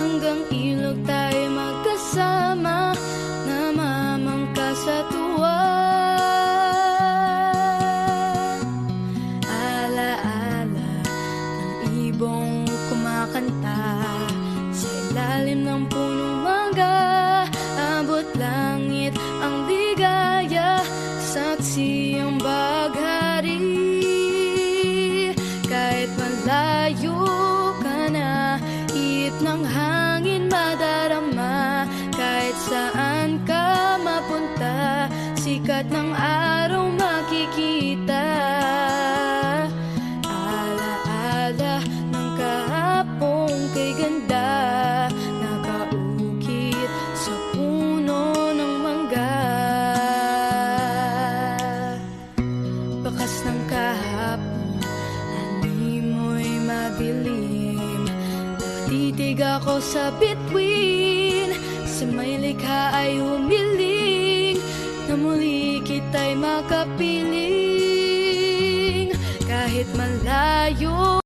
Hanggang ilog tayo magkasama. Namamangka sa tuwa. Alaala Ang ibong kumakanta. Sa ilalim ng punong mangga Abot langit ang bigaya Saksi ang baghari Kahit malayo sikat ng araw makikita. Alaala ng kahapong kay ganda. Nakaukit sa puno ng mangga. Bakas ng kahapon Animoy madilim. Natitig ako sa bituin. Sa may likha ay humiling Na muli kita'y makapiling Kahit malayo